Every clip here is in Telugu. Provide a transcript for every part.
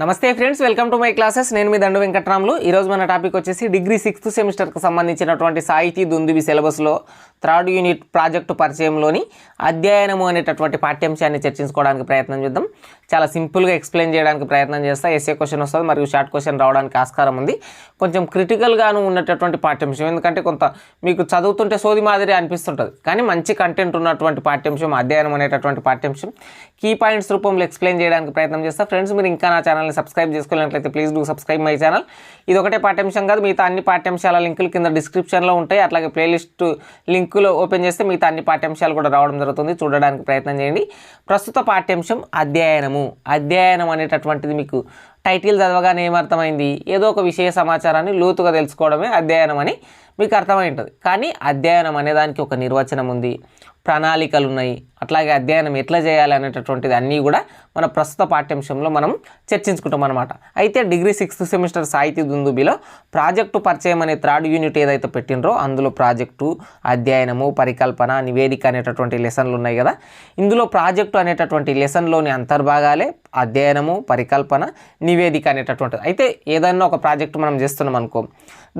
నమస్తే friends welcome to my classes. నేను మీ దండు వెంకట్రాములు. ఈరోజు మన టాపిక్ వచ్చేసి డిగ్రీ సిక్స్త్ సెమిస్టర్కి సంబంధించినటువంటి సాహితీ దుందుబి సిలబస్లో థర్డ్ యూనిట్ ప్రాజెక్టు పరిచయంలోని అధ్యయనము అనేటటువంటి పాఠ్యాంశాన్ని చర్చించుకోవడానికి ప్రయత్నం చేద్దాం. చాలా సింపుల్గా ఎక్స్ప్లెయిన్ చేయడానికి ప్రయత్నం చేస్తా. ఎస్ఏ క్వశ్చన్ వస్తుంది మరియు షార్ట్ క్వశ్చన్ రావడానికి ఆస్కారం ఉంది. కొంచెం క్రిటికల్గాను ఉన్నటువంటి పాఠ్యాంశం ఎందుకంటే కొంత మీకు చదువుతుంటే సోది మాదిరి అనిపిస్తుంటుంది. కానీ మంచి కంటెంట్ ఉన్నటువంటి పాఠ్యాంశం అధ్యయనం అనేటటువంటి పాఠ్యాంశం. కీ పాయింట్స్ రూపంలో ఎక్స్ప్లెయిన్ చేయడానికి ప్రయత్నం చేస్తా. ఫ్రెండ్స్ మీరు ఇంకా నా ఛానల్ని subscribe చేసుకోలేనట్లయితే please do subscribe my channel ఇది ఒకటే పాఠ్యాంశం కాదు మిగతా అన్ని పాఠ్యాంశాల లింకులు కింద డిస్క్రిప్షన్లో ఉంటాయి. అట్లాగే ప్లేలిస్ట్ లింకులో ఓపెన్ చేస్తే మిగతా అన్ని పాఠ్యాంశాలు కూడా రావడం జరుగుతుంది. చూడడానికి ప్రయత్నం చేయండి. ప్రస్తుత పాఠ్యాంశం అధ్యయనము. అధ్యయనం అనేటటువంటిది మీకు టైటిల్ చదవగానే ఏమర్థమైంది? ఏదో ఒక విషయ సమాచారాన్ని లోతుగా తెలుసుకోవడమే అధ్యయనం అని మీకు అర్థమై ఉంటుంది కానీ అధ్యయనం అనే దానికి ఒక నిర్వచనం ఉంది. ప్రణాళికలు ఉన్నాయి అట్లాగే అధ్యయనం ఎట్లా చేయాలి అనేటటువంటిది అన్నీ కూడా మన ప్రస్తుత పాఠ్యాంశంలో మనం చర్చించుకుంటాం అనమాట అయితే డిగ్రీ సిక్స్త్ సెమిస్టర్ సాహితీ దుందుబిలో ప్రాజెక్టు పరిచయం అనే థర్డ్ యూనిట్ ఏదైతే పెట్టినరో అందులో ప్రాజెక్టు అధ్యయనము పరికల్పన నివేదిక అనేటటువంటి లెసన్లు ఉన్నాయి కదా. ఇందులో ప్రాజెక్టు అనేటటువంటి లెసన్లోని అంతర్భాగాలే అధ్యయనము పరికల్పన నివేదిక అనేటటువంటిది. అయితే ఏదైనా ఒక ప్రాజెక్టు మనం చేస్తున్నాం అనుకో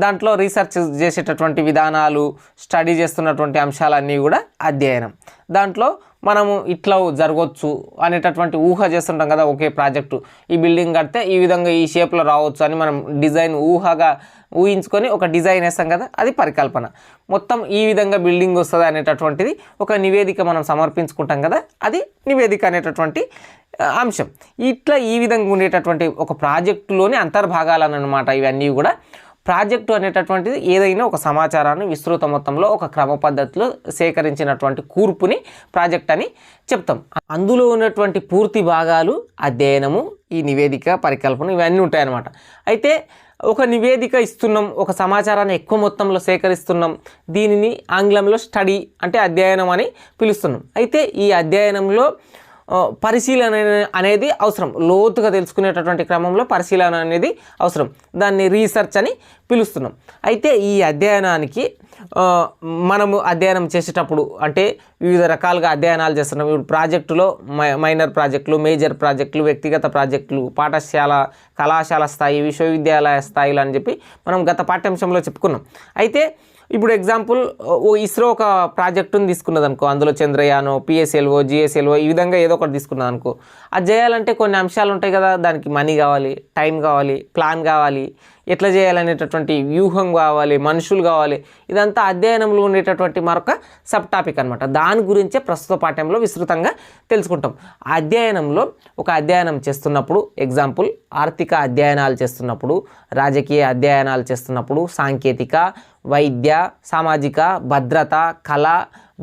దాంట్లో రీసెర్చ్ చేసేటటువంటి విధానాలు స్టడీ చేస్తున్నటువంటి అంశాలన్నీ కూడా అధ్యయనం. దాంట్లో మనము ఇట్లా జరగవచ్చు అనేటటువంటి ఊహ చేస్తుంటాం కదా ఒకే ప్రాజెక్టు. ఈ బిల్డింగ్ కడితే ఈ విధంగా ఈ షేప్లో రావచ్చు అని మనం డిజైన్ ఊహగా ఊహించుకొని ఒక డిజైన్ వేస్తాం కదా అది పరికల్పన. మొత్తం ఈ విధంగా బిల్డింగ్ వస్తుంది అనేటటువంటిది ఒక నివేదిక మనం సమర్పించుకుంటాం కదా అది నివేదిక అనేటటువంటి అంశం. ఇట్లా ఈ విధంగా ఉండేటటువంటి ఒక ప్రాజెక్టులోని అంతర్భాగాలను అనమాట ఇవన్నీ కూడా. ప్రాజెక్టు అనేటటువంటిది ఏదైనా ఒక సమాచారాన్ని విస్తృత మొత్తంలో ఒక క్రమ పద్ధతిలో సేకరించినటువంటి కూర్పుని ప్రాజెక్ట్ అని చెప్తాం. అందులో ఉన్నటువంటి పూర్తి భాగాలు అధ్యయనము ఈ నివేదిక పరికల్పన ఇవన్నీ ఉంటాయన్నమాట. అయితే ఒక నివేదిక ఇస్తున్నాం ఒక సమాచారాన్ని ఎక్కువ మొత్తంలో సేకరిస్తున్నాం దీనిని ఆంగ్లంలో స్టడీ అంటే అధ్యయనం అని పిలుస్తున్నాం. అయితే ఈ అధ్యయనంలో పరిశీలన అనేది అవసరం. లోతుగా తెలుసుకునేటటువంటి క్రమంలో పరిశీలన అనేది అవసరం. దాన్ని రీసెర్చ్ అని పిలుస్తున్నాం. అయితే ఈ అధ్యయనానికి మనము అధ్యయనం చేసేటప్పుడు అంటే వివిధ రకాలుగా అధ్యయనాలు చేస్తున్నాం. ఇప్పుడు ప్రాజెక్టులో మై- మైనర్ ప్రాజెక్టులు మేజర్ ప్రాజెక్టులు వ్యక్తిగత ప్రాజెక్టులు పాఠశాల కళాశాల స్థాయి విశ్వవిద్యాలయ స్థాయిలు అని చెప్పి మనం గత పాఠ్యాంశంలో చెప్పుకున్నాం. అయితే ఇప్పుడు ఎగ్జాంపుల్ ఓ ఇస్రో ఒక ప్రాజెక్టును తీసుకున్నది అనుకో అందులో చంద్రయానో పిఎస్ఎల్ఓ జిఎస్ఎల్ఓ ఈ విధంగా ఏదో ఒకటి తీసుకున్నది అనుకో. అది చేయాలంటే కొన్ని అంశాలు ఉంటాయి కదా దానికి మనీ కావాలి టైం కావాలి ప్లాన్ కావాలి ఎట్లా చేయాలనేటటువంటి వ్యూహం కావాలి మనుషులు కావాలి ఇదంతా అధ్యయనంలో ఉండేటటువంటి మరొక సబ్ టాపిక్ అనమాట దాని గురించే ప్రస్తుత పాఠ్యంలో విస్తృతంగా తెలుసుకుంటాం. అధ్యయనంలో ఒక అధ్యయనం చేస్తున్నప్పుడు ఎగ్జాంపుల్ ఆర్థిక అధ్యయనాలు చేస్తున్నప్పుడు రాజకీయ అధ్యయనాలు చేస్తున్నప్పుడు సాంకేతిక వైద్య సామాజిక భద్రత కళ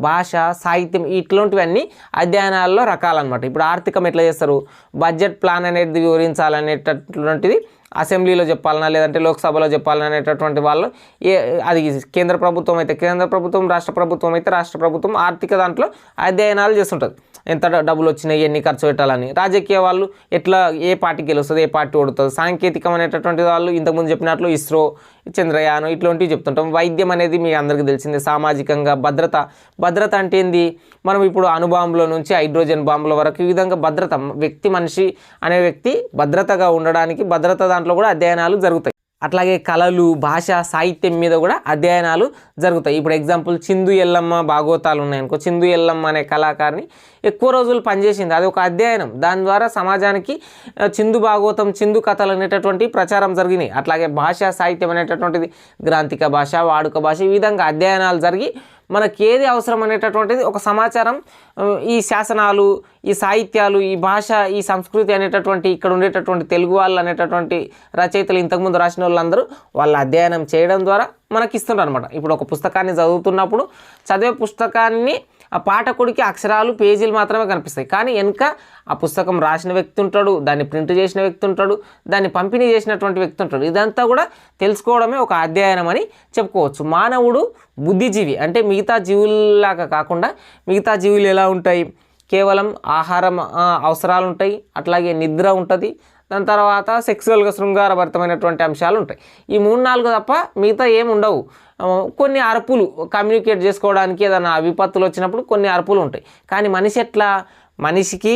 భాష సాహిత్యం ఇట్లాంటివన్నీ అధ్యయనాల్లో రకాలన్నమాట. ఇప్పుడు ఆర్థికం ఎట్లా చేస్తారు? బడ్జెట్ ప్లాన్ అనేది వివరించాలనేటటువంటిది అసెంబ్లీలో చెప్పాలన్నా లేదంటే లోక్సభలో చెప్పాలన్నా అనేటటువంటి వాళ్ళు ఏ అది కేంద్ర ప్రభుత్వం అయితే కేంద్ర ప్రభుత్వం రాష్ట్ర ప్రభుత్వం అయితే రాష్ట్ర ప్రభుత్వం ఆర్థిక దాంట్లో అధ్యయనాలు చేస్తుంటుంది. ఎంత డబ్బులు వచ్చినాయి ఎన్ని ఖర్చు పెట్టాలని. రాజకీయ వాళ్ళు ఎట్లా ఏ పార్టీకి గెలుస్తుంది ఏ పార్టీ ఓడుతుంది? సాంకేతికం అనేటటువంటి వాళ్ళు ఇంతకుముందు చెప్పినట్లు ఇస్రో చంద్రయానం ఇట్లాంటివి చెప్తుంటాం. వైద్యం అనేది మీ అందరికీ తెలిసిందే. సామాజికంగా భద్రత భద్రత అంటే ఏంది? మనం ఇప్పుడు అణుబాంబుల నుంచి హైడ్రోజన్ బాంబుల వరకు ఈ విధంగా భద్రత వ్యక్తి మనిషి అనే వ్యక్తి భద్రతగా ఉండడానికి భద్రత దాంట్లో కూడా అధ్యయనాలు జరుగుతాయి. అట్లాగే కళలు భాష సాహిత్యం మీద కూడా అధ్యయనాలు జరుగుతాయి. ఇప్పుడు ఎగ్జాంపుల్ చిందు ఎల్లమ్మ భాగవతాలు ఉన్నాయనుకో చిందు ఎల్లమ్మ అనే కళాకారిని ఎక్కువ రోజులు పనిచేసింది. అది ఒక అధ్యయనం. దాని ద్వారా సమాజానికి చిందు భాగవతం చిందు కథలు అనేటటువంటి ప్రచారం జరిగినాయి. అట్లాగే భాష సాహిత్యం అనేటటువంటిది గ్రాంతిక భాష వాడుక భాష ఈ విధంగా అధ్యయనాలు జరిగి మనకి ఏది అవసరం అనేటటువంటిది ఒక సమాచారం ఈ శాసనాలు ఈ సాహిత్యాలు ఈ భాష ఈ సంస్కృతి అనేటటువంటి ఇక్కడ ఉండేటటువంటి తెలుగు వాళ్ళు అనేటటువంటి రచయితలు ఇంతకుముందు రాసిన వాళ్ళందరూ వాళ్ళ అధ్యయనం చేయడం ద్వారా మనకి ఇస్తుంటారు అనమాట ఇప్పుడు ఒక పుస్తకాన్ని చదువుతున్నప్పుడు చదివే పుస్తకాన్ని ఆ పాఠకుడికి అక్షరాలు పేజీలు మాత్రమే కనిపిస్తాయి. కానీ వెనుక ఆ పుస్తకం రాసిన వ్యక్తి ఉంటాడు దాన్ని ప్రింట్ చేసిన వ్యక్తి ఉంటాడు దాన్ని పంపిణీ చేసినటువంటి వ్యక్తి ఉంటాడు. ఇదంతా కూడా తెలుసుకోవడమే ఒక అధ్యయనం అని చెప్పుకోవచ్చు. మానవుడు బుద్ధిజీవి. అంటే మిగతా జీవుల్లాగా కాకుండా మిగతా జీవులు ఎలా ఉంటాయి? కేవలం ఆహారం అవసరాలు ఉంటాయి అట్లాగే నిద్ర ఉంటుంది దాని తర్వాత సెక్సువల్గా శృంగారభరితమైనటువంటి అంశాలు ఉంటాయి ఈ మూడు నాలుగు తప్ప మిగతా ఏమి ఉండవు. కొన్ని అరుపులు కమ్యూనికేట్ చేసుకోవడానికి ఏదైనా విపత్తులు వచ్చినప్పుడు కొన్ని అరుపులు ఉంటాయి. కానీ మనిషి ఎట్లా? మనిషికి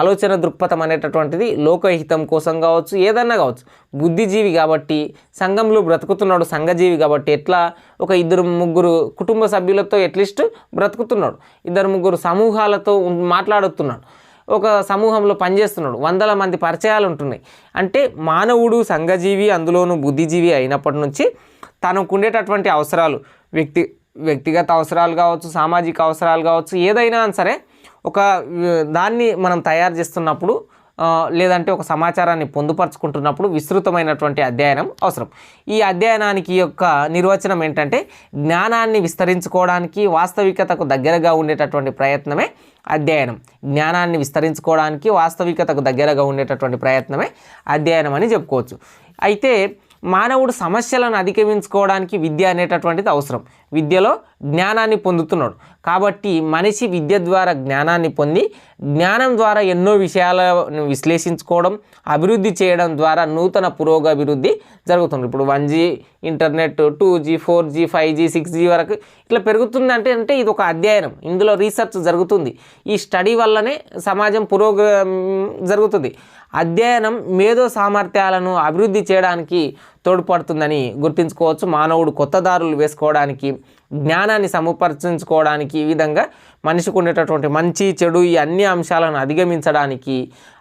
ఆలోచన దృక్పథం అనేటటువంటిది లోకహితం కోసం కావచ్చు ఏదన్నా కావచ్చు. బుద్ధిజీవి కాబట్టి సంఘంలో బ్రతుకుతున్నాడు సంఘజీవి కాబట్టి ఎట్లా? ఒక ఇద్దరు ముగ్గురు కుటుంబ సభ్యులతో అట్లీస్ట్ బ్రతుకుతున్నాడు. ఇద్దరు ముగ్గురు సమూహాలతో మాట్లాడుతున్నాడు. ఒక సమూహంలో పనిచేస్తున్నాడు. వందల మంది పరిచయాలు ఉంటున్నాయి అంటే మానవుడు సంఘజీవి అందులోనూ బుద్ధిజీవి అయినప్పటి నుంచి తనకు ఉండేటటువంటి అవసరాలు వ్యక్తి వ్యక్తిగత అవసరాలు కావచ్చు సామాజిక అవసరాలు కావచ్చు ఏదైనా సరే ఒక దాన్ని మనం తయారు చేస్తున్నప్పుడు లేదంటే ఒక సమాచారాన్ని పొందుపరుచుకుంటున్నప్పుడు విస్తృతమైనటువంటి అధ్యయనం అవసరం. ఈ అధ్యయనానికి యొక్క నిర్వచనం ఏంటంటే జ్ఞానాన్ని విస్తరించుకోవడానికి వాస్తవికతకు దగ్గరగా ఉండేటటువంటి ప్రయత్నమే అధ్యయనం. జ్ఞానాన్ని విస్తరించుకోవడానికి వాస్తవికతకు దగ్గరగా ఉండేటటువంటి ప్రయత్నమే అధ్యయనం అని చెప్పుకోవచ్చు. అయితే మానవుడు సమస్యలను అధిగమించుకోవడానికి విద్య అనేటటువంటిది అవసరం. విద్యలో జ్ఞానాన్ని పొందుతున్నాడు. కాబట్టి మనిషి విద్య ద్వారా జ్ఞానాన్ని పొంది జ్ఞానం ద్వారా ఎన్నో విషయాలను విశ్లేషించుకోవడం అభివృద్ధి చేయడం ద్వారా నూతన పురోగభివృద్ధి జరుగుతుంది. ఇప్పుడు one G internet two G four G five G six G వరకు ఇట్లా పెరుగుతుంది అంటే అంటే ఇది ఒక అధ్యయనం. ఇందులో రీసెర్చ్ జరుగుతుంది. ఈ స్టడీ వల్లనే సమాజం పురోగ జరుగుతుంది. అధ్యయనం మేధో సామర్థ్యాలను అభివృద్ధి చేయడానికి తోడ్పడుతుందని గుర్తుంచుకోవచ్చు. మానవుడు కొత్త దారులు వేసుకోవడానికి జ్ఞానాన్ని సముపర్చించుకోవడానికి ఈ విధంగా మనిషికి ఉండేటటువంటి మంచి చెడు ఈ అన్ని అంశాలను అధిగమించడానికి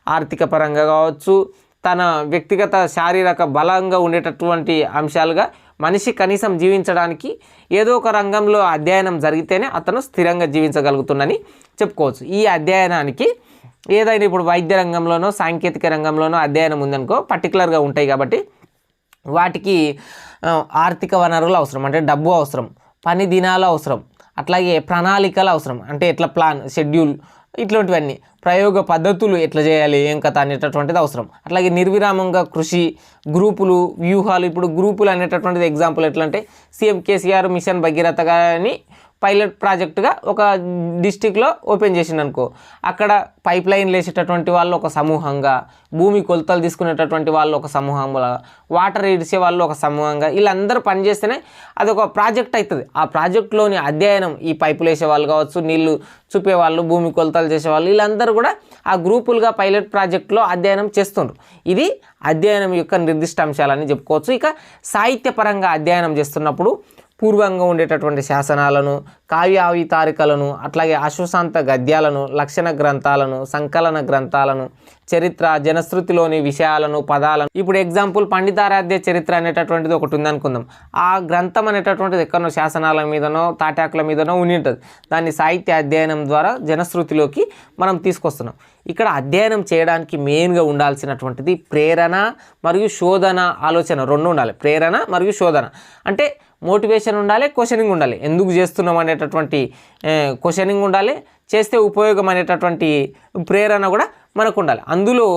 ఆర్థిక పరంగా కావచ్చు తన వ్యక్తిగత శారీరక బలంగా ఉండేటటువంటి అంశాలుగా మనిషి కనీసం జీవించడానికి ఏదో ఒక రంగంలో అధ్యయనం జరిగితేనే అతను స్థిరంగా జీవించగలుగుతుందని చెప్పుకోవచ్చు. ఈ అధ్యయనానికి ఏదైనా ఇప్పుడు వైద్య రంగంలోనో సాంకేతిక రంగంలోనో అధ్యయనం ఉందనుకో పర్టికులర్గా ఉంటాయి కాబట్టి వాటికి ఆర్థిక వనరులు అవసరం అంటే డబ్బు అవసరం పని దినాలు అవసరం అట్లాగే ప్రణాళికలు అవసరం అంటే ఎట్లా ప్లాన్ షెడ్యూల్ ఇట్లాంటివన్నీ ప్రయోగ పద్ధతులు ఎట్లా చేయాలి ఏం కథ అనేటటువంటిది అవసరం. అట్లాగే నిర్విరామంగా కృషి గ్రూపులు వ్యూహాలు ఇప్పుడు గ్రూపులు అనేటటువంటిది ఎగ్జాంపుల్ ఎట్లా అంటే సీఎం కేసీఆర్ మిషన్ భగీరథ కానీ పైలట్ ప్రాజెక్టుగా ఒక డిస్టిక్లో ఓపెన్ చేసింది అనుకో అక్కడ పైప్ లైన్ లేసేటటువంటి వాళ్ళు ఒక సమూహంగా భూమి కొలతలు తీసుకునేటటువంటి వాళ్ళు ఒక సమూహంగా వాటర్ ఇడిసే వాళ్ళు ఒక సమూహంగా వీళ్ళందరూ పనిచేస్తేనే అది ఒక ప్రాజెక్ట్ అవుతుంది ఆ ప్రాజెక్ట్లోని అధ్యయనం ఈ పైపులు వేసే వాళ్ళు కావచ్చు నీళ్ళు చూపే వాళ్ళు భూమి కొలతలు చేసేవాళ్ళు వీళ్ళందరూ కూడా ఆ గ్రూపులుగా పైలట్ ప్రాజెక్టులో అధ్యయనం చేస్తుండ్రు. ఇది అధ్యయనం యొక్క నిర్దిష్ట అంశాలని చెప్పుకోవచ్చు. ఇక సాహిత్యపరంగా అధ్యయనం చేస్తున్నప్పుడు పూర్వంగా ఉండేటటువంటి శాసనాలను కావ్యావితారికలను అట్లాగే అశ్వశాంత గద్యాలను లక్షణ గ్రంథాలను సంకలన గ్రంథాలను చరిత్ర జనశ్రుతిలోని విషయాలను పదాలను. ఇప్పుడు ఎగ్జాంపుల్ పండితారాధ్య చరిత్ర అనేటటువంటిది ఒకటి ఉందనుకుందాం. ఆ గ్రంథం అనేటటువంటిది ఎక్కడో శాసనాల మీదనో తాటాకుల మీదనో ఉండి ఉంటుంది. దాన్ని సాహిత్య అధ్యయనం ద్వారా జనశ్రుతిలోకి మనం తీసుకొస్తున్నాం. ఇక్కడ అధ్యయనం చేయడానికి మెయిన్గా ఉండాల్సినటువంటిది ప్రేరణ మరియు శోధన ఆలోచన. రెండు ఉండాలి. ప్రేరణ మరియు శోధన. అంటే మోటివేషన్ ఉండాలి క్వశ్చనింగ్ ఉండాలి. ఎందుకు చేస్తున్నాం అనేటటువంటి క్వశ్చనింగ్ ఉండాలి చేస్తే ఉపయోగం అనేటటువంటి ప్రేరణ కూడా మనకు ఉండాలి అందులో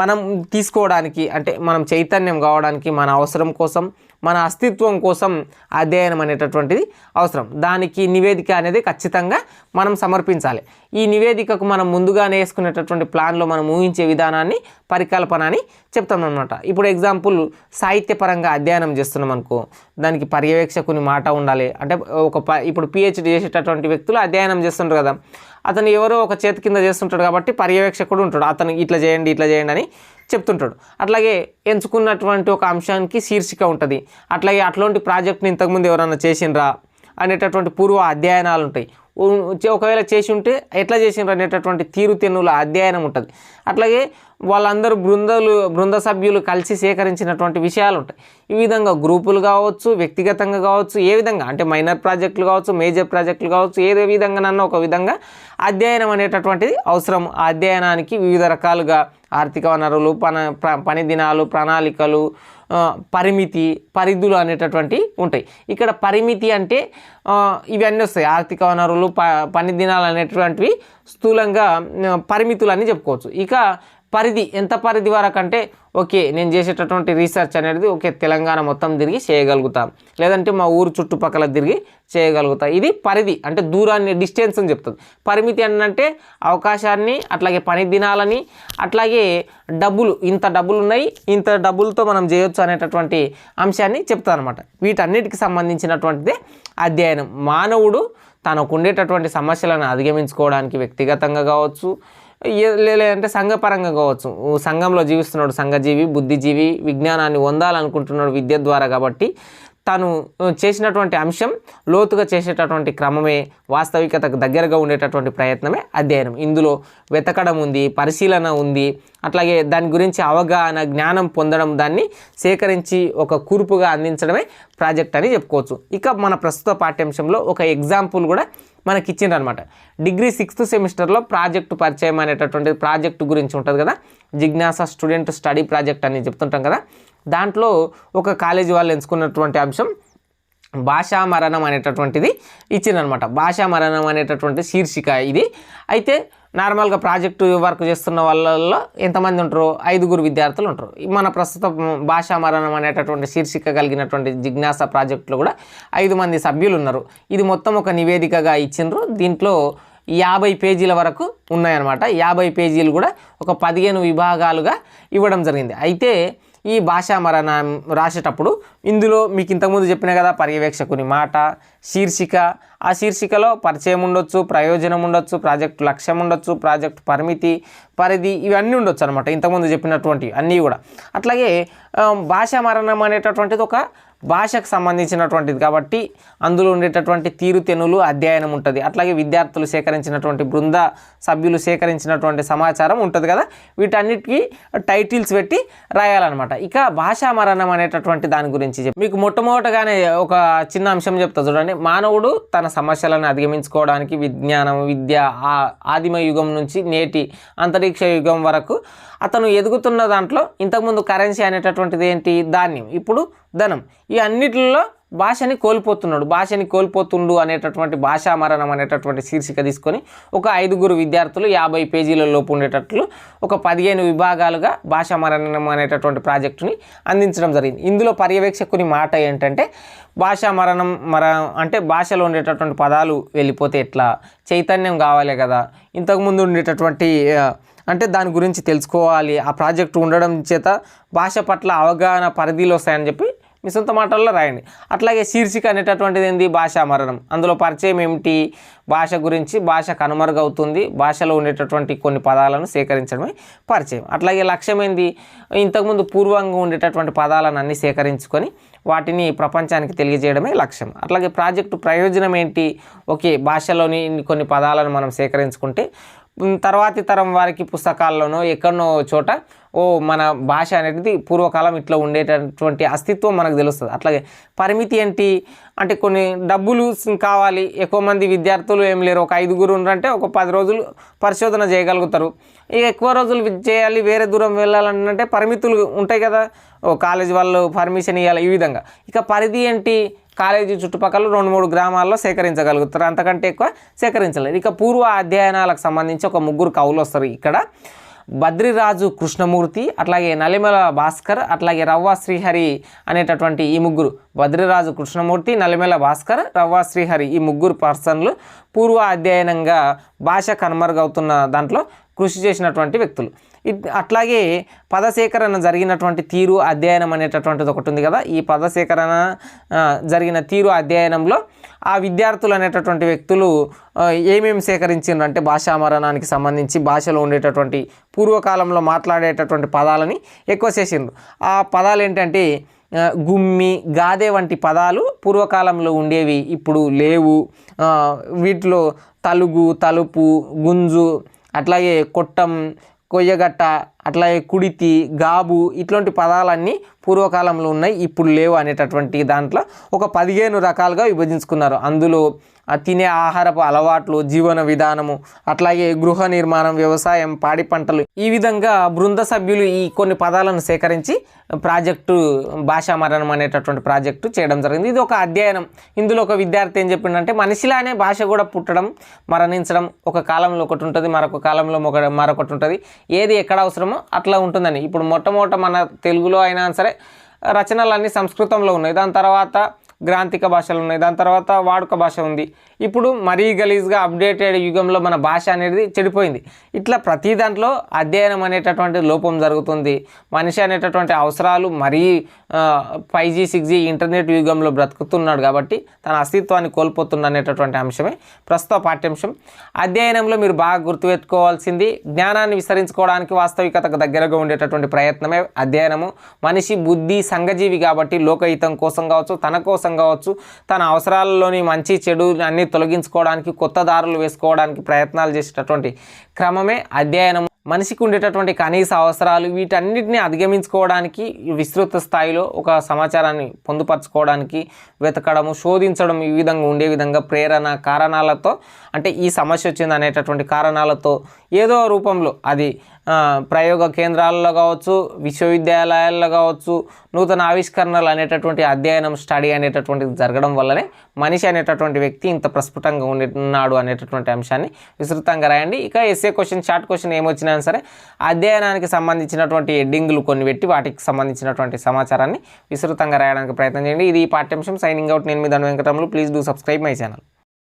మనం తీసుకోవడానికి అంటే మనం చైతన్యం కావడానికి మన అవసరం కోసం మన అస్తిత్వం కోసం అధ్యయనం అనేటటువంటిది అవసరం. దానికి నివేదిక అనేది ఖచ్చితంగా మనం సమర్పించాలి. ఈ నివేదికకు మనం ముందుగానే వేసుకునేటటువంటి ప్లాన్లో మనం ఊహించే విధానాన్ని పరికల్పన అని చెప్తాం అనమాట ఇప్పుడు ఎగ్జాంపుల్ సాహిత్యపరంగా అధ్యయనం చేస్తున్నాం అనుకో దానికి పర్యవేక్షకుని మాట ఉండాలి. అంటే ఒక ప ఇప్పుడు పిహెచ్డి చేసేటటువంటి వ్యక్తులు అధ్యయనం చేస్తుంటారు కదా. అతను ఎవరో ఒక చేతి కింద చేస్తుంటాడు కాబట్టి పర్యవేక్షకుడు ఉంటాడు. అతను ఇట్లా చేయండి ఇట్లా చేయండి అని చెప్తుంటాడు. అట్లాగే ఎంచుకున్నటువంటి ఒక అంశానికి శీర్షిక ఉంటుంది. అట్లాగే అట్లాంటి ప్రాజెక్ట్ని ఇంతకుముందు ఎవరైనా చేసిండ్రా? అనేటటువంటి పూర్వ అధ్యయనాలు ఉంటాయి. ఒకవేళ చేసి ఉంటే ఎట్లా చేసిండ్రు అనేటటువంటి తీరుతెన్నుల అధ్యయనం ఉంటుంది. అట్లాగే వాళ్ళందరూ బృందాలు బృంద సభ్యులు కలిసి సేకరించినటువంటి విషయాలు ఉంటాయి. ఈ విధంగా గ్రూపులు కావచ్చు వ్యక్తిగతంగా కావచ్చు ఏ విధంగా అంటే మైనర్ ప్రాజెక్టులు కావచ్చు మేజర్ ప్రాజెక్టులు కావచ్చు ఏదే విధంగానన్నా ఒక విధంగా అధ్యయనం అనేటటువంటిది అవసరం. ఆ అధ్యయనానికి వివిధ రకాలుగా ఆర్థిక వనరులు పన పని దినాలు ప్రణాళికలు పరిమితి పరిధులు అనేటటువంటి ఉంటాయి. ఇక్కడ పరిమితి అంటే ఇవన్నీ వస్తాయి. ఆర్థిక వనరులు ప పని దినాలు అనేటువంటివి స్థూలంగా పరిమితులు అని చెప్పుకోవచ్చు. ఇక పరిధి ఎంత పరిధి వరకు అంటే ఓకే నేను చేసేటటువంటి రీసెర్చ్ అనేది ఓకే తెలంగాణ మొత్తం తిరిగి చేయగలుగుతాం. లేదంటే మా ఊరు చుట్టుపక్కల తిరిగి చేయగలుగుతా. ఇది పరిధి అంటే దూరాన్ని డిస్టెన్స్ అని చెప్తుంది పరిమితి అంటే అవకాశాన్ని అట్లాగే పని దినాలని అట్లాగే డబ్బులు ఇంత డబ్బులు ఉన్నాయి ఇంత డబ్బులతో మనం చేయొచ్చు అనేటటువంటి అంశాన్ని చెప్తా అనమాట వీటన్నిటికి సంబంధించినటువంటిదే అధ్యయనం. మానవుడు తనకు ఉండేటటువంటి సమస్యలను అధిగమించుకోవడానికి వ్యక్తిగతంగా కావచ్చు లేదంటే సంఘపరంగా కావచ్చు. సంఘంలో జీవిస్తున్నాడు సంఘజీవి బుద్ధిజీవి విజ్ఞానాన్ని పొందాలనుకుంటున్నాడు విద్య ద్వారా కాబట్టి తను చేసినటువంటి అంశం లోతుగా చేసేటటువంటి క్రమమే వాస్తవికతకు దగ్గరగా ఉండేటటువంటి ప్రయత్నమే అధ్యయనం. ఇందులో వెతకడం ఉంది పరిశీలన ఉంది అట్లాగే దాని గురించి అవగాహన జ్ఞానం పొందడం దాన్ని సేకరించి ఒక కూర్పుగా అందించడమే ప్రాజెక్ట్ అని చెప్పుకోవచ్చు. ఇక మన ప్రస్తుత పాఠ్యాంశంలో ఒక ఎగ్జాంపుల్ కూడా మనకి ఇచ్చిండ్రనమాట డిగ్రీ సిక్స్త్ సెమిస్టర్లో ప్రాజెక్టు పరిచయం అనేటటువంటి ప్రాజెక్టు గురించి ఉంటుంది కదా? జిజ్ఞాస స్టూడెంట్ స్టడీ ప్రాజెక్ట్ అని చెప్తుంటాం కదా? దాంట్లో ఒక కాలేజీ వాళ్ళు ఎంచుకున్నటువంటి అంశం భాషా మరణం అనేటటువంటిది ఇచ్చిందనమాట భాషా మరణం అనేటటువంటి శీర్షిక ఇది. అయితే నార్మల్గా ప్రాజెక్టు వర్క్ చేస్తున్న వాళ్ళల్లో ఎంతమంది ఉంటారు? ఐదుగురు విద్యార్థులు ఉంటారు. మన ప్రస్తుత భాషా మరణం అనేటటువంటి శీర్షిక కలిగినటువంటి జిజ్ఞాస ప్రాజెక్టులో కూడా ఐదు మంది సభ్యులు ఉన్నారు. ఇది మొత్తం ఒక నివేదికగా ఇచ్చిండ్రు దీంట్లో యాభై పేజీల వరకు ఉన్నాయన్నమాట. యాభై పేజీలు కూడా ఒక పదిహేను విభాగాలుగా ఇవ్వడం జరిగింది. అయితే ఈ భాషా మరణం రాసేటప్పుడు ఇందులో మీకు ఇంతకుముందు చెప్పిన కదా పర్యవేక్షకుని మాట శీర్షిక. ఆ శీర్షికలో పరిచయం ఉండొచ్చు ప్రయోజనం ఉండొచ్చు ప్రాజెక్టు లక్ష్యం ఉండొచ్చు ప్రాజెక్టు పరిమితి పరిధి ఇవన్నీ ఉండొచ్చు అనమాట ఇంతకుముందు చెప్పినటువంటివి అన్నీ కూడా. అట్లాగే భాషా మరణం అనేటటువంటిది ఒక భాషకు సంబంధించినటువంటిది కాబట్టి అందులో ఉండేటటువంటి తీరుతెనులు అధ్యయనం ఉంటుంది. అట్లాగే విద్యార్థులు సేకరించినటువంటి బృంద సభ్యులు సేకరించినటువంటి సమాచారం ఉంటుంది కదా. వీటన్నిటికీ టైటిల్స్ పెట్టి రాయాలన్నమాట. ఇక భాషా మరణం అనేటటువంటి దాని గురించి చెప్పి మీకు మొట్టమొదటగానే ఒక చిన్న అంశం చెప్తా చూడండి. మానవుడు తన సమస్యలను అధిగమించుకోవడానికి విజ్ఞానం విద్య ఆ ఆదిమ యుగం నుంచి నేటి అంతరిక్ష యుగం వరకు అతను ఎదుగుతున్న దాంట్లో ఇంతకుముందు కరెన్సీ అనేటటువంటిది ఏంటి? ధాన్యం. ఇప్పుడు ధనం. ఈ అన్నిటిలో భాషని కోల్పోతున్నాడు భాషని కోల్పోతుండు అనేటటువంటి భాషా మరణం అనేటటువంటి శీర్షిక తీసుకొని ఒక ఐదుగురు విద్యార్థులు యాభై పేజీల లోపు ఉండేటట్లు ఒక పదిహేను విభాగాలుగా భాషా మరణం అనేటటువంటి ప్రాజెక్టుని అందించడం జరిగింది. ఇందులో పర్యవేక్షకుని మాట ఏంటంటే భాషా మరణం మర అంటే భాషలో ఉండేటటువంటి పదాలు వెళ్ళిపోతే ఎట్లా? చైతన్యం కావాలి కదా. ఇంతకుముందు ఉండేటటువంటి అంటే దాని గురించి తెలుసుకోవాలి. ఆ ప్రాజెక్టు ఉండడం చేత భాష పట్ల అవగాహన పరిధిలో వస్తాయని చెప్పి మీ సొంత మాటల్లో రాయండి. అట్లాగే శీర్షిక అనేటటువంటిది ఏంది? భాషా మరణం. అందులో పరిచయం ఏమిటి? భాష గురించి భాష కనుమరుగవుతుంది. భాషలో ఉండేటటువంటి కొన్ని పదాలను సేకరించడమే పరిచయం. అట్లాగే లక్ష్యం ఏంది? ఇంతకుముందు పూర్వంగా ఉండేటటువంటి పదాలను అన్ని సేకరించుకొని వాటిని ప్రపంచానికి తెలియజేయడమే లక్ష్యం. అట్లాగే ప్రాజెక్టు ప్రయోజనం ఏంటి? ఓకే భాషలోని కొన్ని పదాలను మనం సేకరించుకుంటే తర్వాతి తరం వారికి పుస్తకాల్లోనో ఎక్కడనో చోట ఓ మన భాష అనేది పూర్వకాలం ఇట్లా ఉండేటటువంటి అస్తిత్వం మనకు తెలుస్తుంది. అట్లాగే పరిమితి ఏంటి? అంటే కొన్ని డబ్బులు కావాలి ఎక్కువ మంది విద్యార్థులు ఏం లేరు. ఒక ఐదుగురు ఉన్నారంటే ఒక పది రోజులు పరిశోధన చేయగలుగుతారు. ఇక ఎక్కువ రోజులు చేయాలి వేరే దూరం వెళ్ళాలంటే పరిమితులు ఉంటాయి కదా. ఓ కాలేజ్ వాళ్ళు పర్మిషన్ ఇవ్వాలి ఈ విధంగా. ఇక పరిధి ఏంటి? కాలేజీ చుట్టుపక్కల రెండు మూడు గ్రామాల్లో సేకరించగలుగుతారు. అంతకంటే ఎక్కువ సేకరించలేరు. ఇక పూర్వ అధ్యయనాలకు సంబంధించి ఒక ముగ్గురు కవులు వస్తారు ఇక్కడ. బద్రిరాజు కృష్ణమూర్తి అట్లాగే నలిమల భాస్కర్ అట్లాగే రవ్వ శ్రీహరి అనేటటువంటి ఈ ముగ్గురు బద్రిరాజు కృష్ణమూర్తి నలిమల భాస్కర్ రవ్వ శ్రీహరి ఈ ముగ్గురు పర్సన్లు పూర్వ అధ్యయనంగా భాష కనుమరుగవుతున్న దాంట్లో కృషి చేసినటువంటి వ్యక్తులు. ఇట్- అట్లాగే పదసేకరణ జరిగినటువంటి తీరు అధ్యయనం అనేటటువంటిది ఒకటి ఉంది కదా. ఈ పదసేకరణ జరిగిన తీరు అధ్యయనంలో ఆ విద్యార్థులు అనేటటువంటి వ్యక్తులు ఏమేమి సేకరించిండ్రు అంటే భాషా మరణానికి సంబంధించి భాషలో ఉండేటటువంటి పూర్వకాలంలో మాట్లాడేటటువంటి పదాలని ఎక్కువ చేసిండ్రు. ఆ పదాలు ఏంటంటే గుమ్మి గాదే వంటి పదాలు పూర్వకాలంలో ఉండేవి ఇప్పుడు లేవు. వీటిలో తలుగు తలుపు గుంజు అట్లాగే కొట్టం కొయ్యగట్ట అట్లాగే కుడితి గాబు ఇట్లాంటి పదాలన్నీ పూర్వకాలంలో ఉన్నాయి ఇప్పుడు లేవు అనేటటువంటి దాంట్లో ఒక పదిహేను రకాలుగా విభజించుకున్నారు. అందులో తినే ఆహారపు అలవాట్లు జీవన విధానము అట్లాగే గృహ నిర్మాణం వ్యవసాయం పాడి పంటలు ఈ విధంగా బృంద సభ్యులు ఈ కొన్ని పదాలను సేకరించి ప్రాజెక్టు భాషా మరణం అనేటటువంటి ప్రాజెక్టు చేయడం జరిగింది. ఇది ఒక అధ్యయనం. ఇందులో ఒక విద్యార్థి ఏం చెప్పిండంటే మనిషిలానే భాష కూడా పుట్టడం మరణించడం ఒక కాలంలో ఒకటి ఉంటుంది మరొక కాలంలో ఒక మరొకటి ఉంటుంది. ఏది ఎక్కడ అవసరం అవసరమో అట్లా ఉంటుందని ఇప్పుడు మొట్టమొదట మన తెలుగులో అయినా సరే రచనలన్నీ సంస్కృతంలో ఉన్నాయి. దాని తర్వాత గ్రాంథిక భాషలు ఉన్నాయి. దాని తర్వాత వాడుక భాష ఉంది. ఇప్పుడు మరీ గలీజ్గా అప్డేటెడ్ యుగంలో మన భాష అనేది చెడిపోయింది. ఇట్లా ప్రతి దాంట్లో అధ్యయనం అనేటటువంటి లోపం జరుగుతుంది. మనిషి అనేటటువంటి అవసరాలు మరీ five G six G internet యుగంలో బ్రతుకుతున్నాడు కాబట్టి తన అస్తిత్వాన్ని కోల్పోతున్న అనేటటువంటి అంశమే ప్రస్తుత పాఠ్యాంశం. అధ్యయనంలో మీరు బాగా గుర్తుపెట్టుకోవాల్సింది జ్ఞానాన్ని విస్తరించుకోవడానికి వాస్తవికతకు దగ్గరగా ఉండేటటువంటి ప్రయత్నమే అధ్యయనము. మనిషి బుద్ధి సంఘజీవి కాబట్టి లోకహితం కోసం కావచ్చు తన కోసం కావచ్చు తన అవసరాలలోని మంచి చెడు అన్ని తొలగించుకోవడానికి కొత్త దారులు వేసుకోవడానికి ప్రయత్నాలు చేసేటటువంటి క్రమమే అధ్యయనం మనిషికి ఉండేటటువంటి కనీస అవసరాలు వీటన్నిటిని అధిగమించుకోవడానికి విస్తృత స్థాయిలో ఒక సమాచారాన్ని పొందుపరచుకోవడానికి వెతకడము శోధించడం ఈ విధంగా ఉండే విధంగా ప్రేరణ కారణాలతో అంటే ఈ సమస్య వచ్చింది అనేటటువంటి కారణాలతో ఏదో రూపంలో అది ప్రయోగ కేంద్రాల్లో కావచ్చు విశ్వవిద్యాలయాల్లో కావచ్చు నూతన ఆవిష్కరణలు అనేటటువంటి అధ్యయనం స్టడీ అనేటటువంటిది జరగడం వల్లనే మనిషి అనేటటువంటి వ్యక్తి ఇంత ప్రస్ఫుటంగా ఉన్నాడు అనేటటువంటి అంశాన్ని విస్తృతంగా రాయండి. ఇక ఎస్ఏ క్వశ్చన్ షార్ట్ క్వశ్చన్ ఏమొచ్చినా సరే అధ్యయనానికి సంబంధించినటువంటి హెడ్డింగ్లు కొన్ని పెట్టి వాటికి సంబంధించినటువంటి సమాచారాన్ని విస్తృతంగా రాయడానికి ప్రయత్నం చేయండి. ఇది ఈ పాఠ్యాంశం. సైనింగ్ అవుట్ నేను మీ Dhanu Venkatamulu please do subscribe my channel